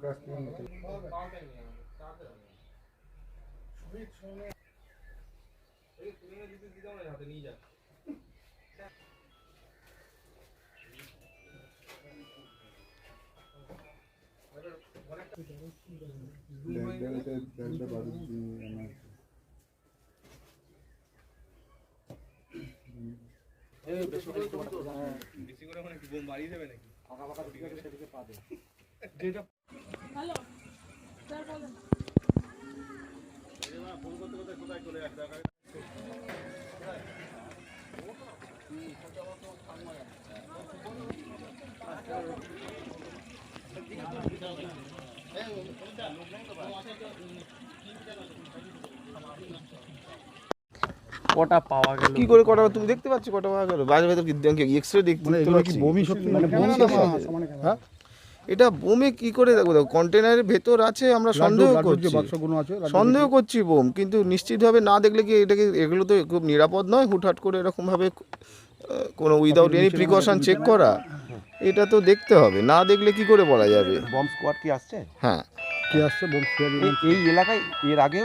থেকে নিতে ব্যাগটা ব্যাগটা বাড়ি দিয়ে আমার কটা পাওয়া গেল? কি করে কটা? তুমি দেখতে পাচ্ছ কটা পাওয়া গেল? বাজার ভেতর এক্সরে দেখতে মানে কি বমি সত্যি? মানে বমি বমি হ্যাঁ? এটা বোমে কি করে দেখো দেখো কন্টেনারের ভেতর আছে আমরা সন্দেহ করছি। বাক্সগুলো আছে লাড্ডু সন্দেহ করছি বোম কিন্তু নিশ্চিতভাবে না দেখলে কি এটাকে এগুলো তো খুব নিরাপদ নয় হুটহাট করে এরকমভাবে কোনো উইদাউট এনি প্রিকশন চেক করা এটা তো দেখতে হবে না দেখলে কি করে বলা যাবে? বম্ব স্কোয়াড কি আসছে? হ্যাঁ। কি আসছে? বোম স্কোয়াড এই এলাকায় এর আগেও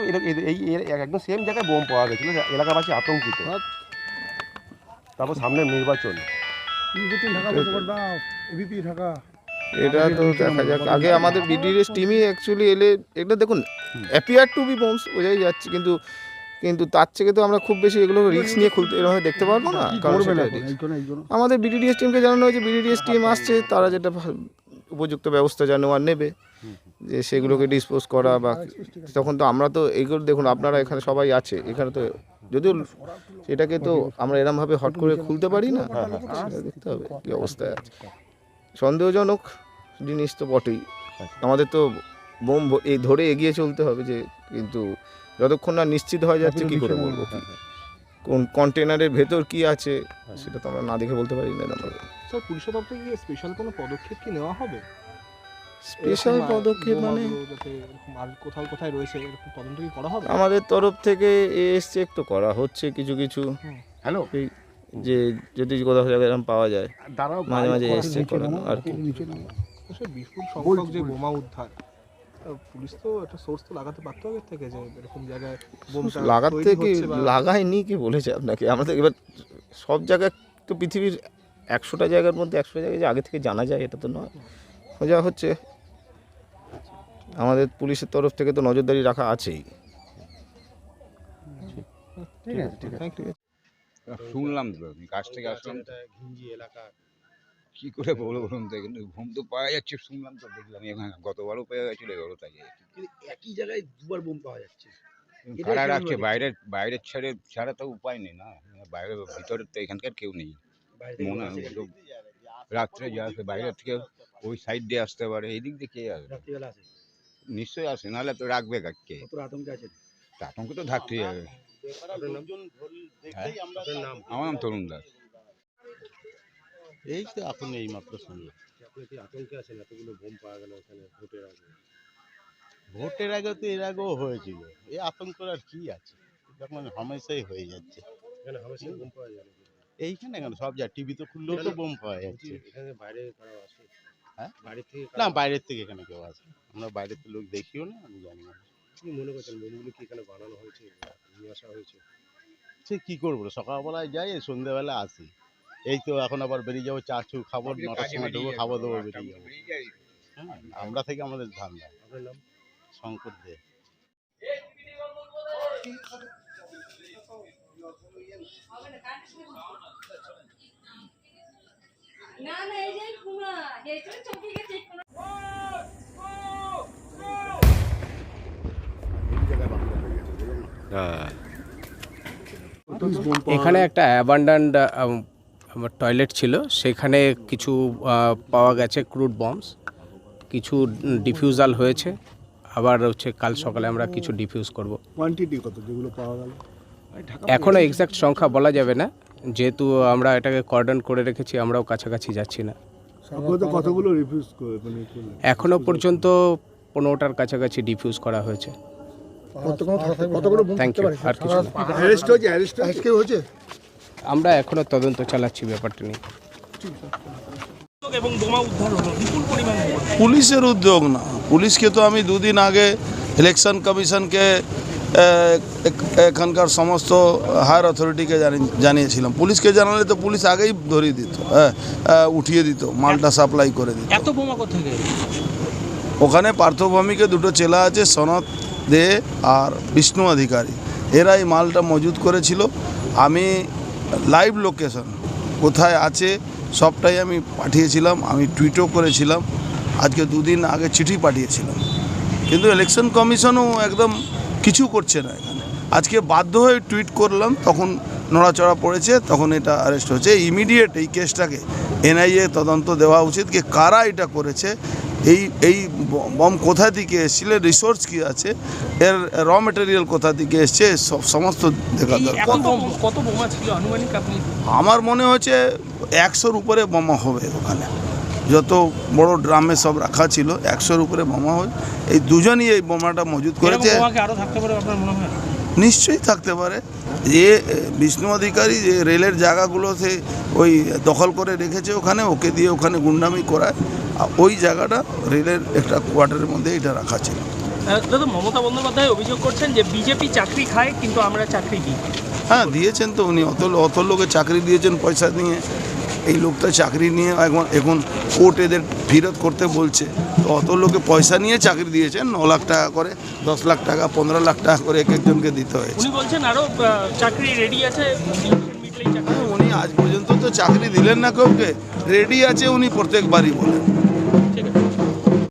এই এর একদম সেম জায়গায় বোম পাওয়া গেছিল এলাকাবাসী আতঙ্কিত। তারপর সামনে নির্বাচন। নির্বাচন ঢাকা ঢাকা। এটা তো দেখা যাক। আগে আমাদের বিডিএস টিমই অ্যাকচুয়ালি এলে এটা দেখুন অ্যাপিয়ার টু বি বোমস বোঝাই যাচ্ছে কিন্তু কিন্তু তার থেকে তো আমরা খুব বেশি এগুলো রিস্ক নিয়ে খুলতে এরকম দেখতে পারব না কারণ আমাদের বিডিডিএস টিমকে জানানো হয়েছে বিডিডিএস টিম আসছে তারা যেটা উপযুক্ত ব্যবস্থা যা নেওয়ার নেবে যে সেগুলোকে ডিসপোজ করা বা তখন তো আমরা তো এইগুলো দেখুন আপনারা এখানে সবাই আছে এখানে তো যদিও সেটাকে তো আমরা এরমভাবে হট করে খুলতে পারি না দেখতে হবে কী অবস্থায় আছে। সন্দেহজনক জিনিস তো বটেই। আমাদের তো বোম এই ধরে এগিয়ে চলতে হবে যে কিন্তু যতক্ষণ না নিশ্চিত হয়ে যাচ্ছে কি করে বলব কোন কন্টেনারের ভেতর কি আছে সেটা তো আমরা না দেখে বলতে পারি না স্যার পুলিশের তরফ থেকে স্পেশাল কোনো পদক্ষেপ কি নেওয়া হবে? স্পেশাল পদক্ষেপ মানে? কোথাও কোথায় রয়েছে এরকম তদন্ত কি করা হবে? আমাদের তরফ থেকে চেক তো করা হচ্ছে কিছু কিছু। হ্যালো? এই যে যদি কোথাও জায়গায় এরকম পাওয়া যায় দাঁড়াও মাঝে মাঝে চেক করানো আর কি। বিপুল সংখ্যক যে বোমা উদ্ধার পুলিশ তো একটা সোর্স তো লাগাতে পারতো আগের থেকে যে এরকম জায়গায় লাগাতে কি লাগায়নি কি বলেছে আপনাকে? আমাদের এবার সব জায়গায় তো পৃথিবীর একশোটা জায়গার মধ্যে একশো জায়গায় যে আগে থেকে জানা যায় এটা তো নয়। যা হচ্ছে আমাদের পুলিশের তরফ থেকে তো নজরদারি রাখা আছেই। ঠিক আছে। ঠিক আছে. শুনলাম তো আমি কাছ থেকে আসলাম তো। কি করে বলব বলুন তো কিন্তু ঘুম তো পাওয়া যাচ্ছে শুনলাম তো দেখলাম এখানে গতবারও পেয়ে গেছিল এবারও তাই একই জায়গায় দুবার বোম পাওয়া যাচ্ছে। কারা রাখছে? বাইরের বাইরের ছেড়ে ছাড়া তো উপায় নেই না। বাইরের ভিতরের তো এখানকার কেউ নেই। মনে হয়। রাত্রে যে আসে বাইরের থেকে ওই সাইড দিয়ে আসতে পারে এই দিক দিয়ে কে আসবে? নিশ্চয়ই আসে নাহলে তো রাখবে কে আতঙ্কে আছে আতঙ্ক তো থাকতেই হবে হ্যাঁ? আমার নাম? তরুণ দাস। এই তো এখন এই মাত্র শুনলাম আপনি কি আতঙ্কে আছেন? এতগুলো বোম পাওয়া গেল ওখানে ভোটের আগে। ভোটের আগে তো এর আগেও হয়েছিল। এই আতঙ্ক আর কি আছে? যখন হামেশাই হয়ে যাচ্ছে। এখানে হামেশা বোম পাওয়া যায় এইখানে কেন? সব যা টিভি তো খুললেও তো বোম পাওয়া যাচ্ছে। এখানে বাইরে কারও আসে হ্যাঁ? বাইরে থেকে না বাইরের থেকে এখানে কেউ আসে আমরা বাইরের তো লোক দেখিও না আমি জানি না। কি মনে করছেন? বোমগুলো কি এখানে বানানো হয়েছে নিয়ে আসা হয়েছে? সে কি করব সকালবেলায় যাই সন্ধ্যেবেলা আসি। এই তো এখন আবার বেরিয়ে যাব চা চু খাব নটার সময় ঢুকবো খাব দাবো বেরিয়ে যাব। হ্যাঁ আমরা থেকে আমাদের ধান্দা। শঙ্কর দে। না না এই যে কুমা এই তো চমকে গেছে কুমা এখানে একটা অ্যাবান্ডান্ট টয়লেট ছিল। সেখানে কিছু পাওয়া গেছে ক্রুড বম্বস কিছু ডিফিউজাল হয়েছে। আবার হচ্ছে কাল সকালে আমরা কিছু ডিফিউজ করব। কোয়ান্টিটি কত? যেগুলো পাওয়া গেল? এখনও এক্স্যাক্ট সংখ্যা বলা যাবে না। যেহেতু আমরা এটাকে কর্ডন করে রেখেছি আমরাও কাছাকাছি যাচ্ছি না। কতগুলো মানে? এখনও পর্যন্ত পনেরোটার কাছাকাছি ডিফিউজ করা হয়েছে। থ্যাংক ইউ আর কিছু না। আমরা এখনও তদন্ত চালাচ্ছি ব্যাপারটা নিয়ে। এবং বোমা উদ্ধার হলো বিপুল পরিমাণ বোমা। পুলিশের উদ্যোগ না। পুলিশকে তো আমি দুদিন আগে ইলেকশন কমিশনকে এখানকার সমস্ত হায়ার অথরিটিকে জানিয়েছিলাম। পুলিশকে জানালে তো পুলিশ আগেই ধরিয়ে দিত হ্যাঁ আহ, উঠিয়ে দিত মালটা সাপ্লাই করে দিত। এত বোমা কোথেকে? ওখানে পার্থভূমিকে দুটো চেলা আছে সনদ দে আর বিষ্ণু অধিকারী। এরাই মালটা মজুদ করেছিল। আমি লাইভ লোকেশন কোথায় আছে সবটাই আমি পাঠিয়েছিলাম, আমি টুইটও করেছিলাম। আজকে দুদিন আগে চিঠি পাঠিয়েছিলাম। কিন্তু ইলেকশন কমিশনও একদম কিছু করছে না এখানে। আজকে বাধ্য হয়ে টুইট করলাম, তখন নড়াচড়া পড়েছে তখন এটা অ্যারেস্ট হয়েছে। ইমিডিয়েট এই কেসটাকে এনআইএ তদন্ত দেওয়া উচিত কি কারা এটা করেছে এই এই বম কোথা থেকে এসেছিল রিসোর্স কি আছে এর র মেটেরিয়াল কোথা থেকে এসছে সব সমস্ত দেখা দরকার। কত বোমা ছিল? আমার মনে হচ্ছে একশোর উপরে বোমা হবে ওখানে। যত বড় ড্রামে সব রাখা ছিল একশোর উপরে বোমা হয় এই দুজনই এই বোমাটা মজুদ করেছে। বোমা কি আরও থাকতে পারে আপনার মনে হয়? নিশ্চয়ই থাকতে পারে। যে বিষ্ণু অধিকারী যে রেলের জায়গাগুলোতে ওই দখল করে রেখেছে ওখানে ওকে দিয়ে ওখানে গুন্ডামি করায় আর ওই জায়গাটা রেলের একটা কোয়ার্টারের মধ্যে এটা রাখা ছিল। দাদা মমতা বন্দ্যোপাধ্যায় অভিযোগ করছেন যে বিজেপি চাকরি খায় কিন্তু আমরা চাকরি দিই। হ্যাঁ দিয়েছেন তো উনি। অত অত লোকে চাকরি দিয়েছেন পয়সা নিয়ে। এই লোকটা চাকরি নিয়ে এখন এখন কোর্ট এদের ফিরত করতে বলছে। তো অত লোকে পয়সা নিয়ে চাকরি দিয়েছেন ন লাখ টাকা করে দশ লাখ টাকা পনেরো লাখ টাকা করে এক একজনকে দিতে হয়েছে। উনি বলছেন আরও চাকরি রেডি আছে উনি আজ পর্যন্ত তো চাকরি দিলেন না কাউকে রেডি আছে উনি প্রত্যেকবারই বলেন।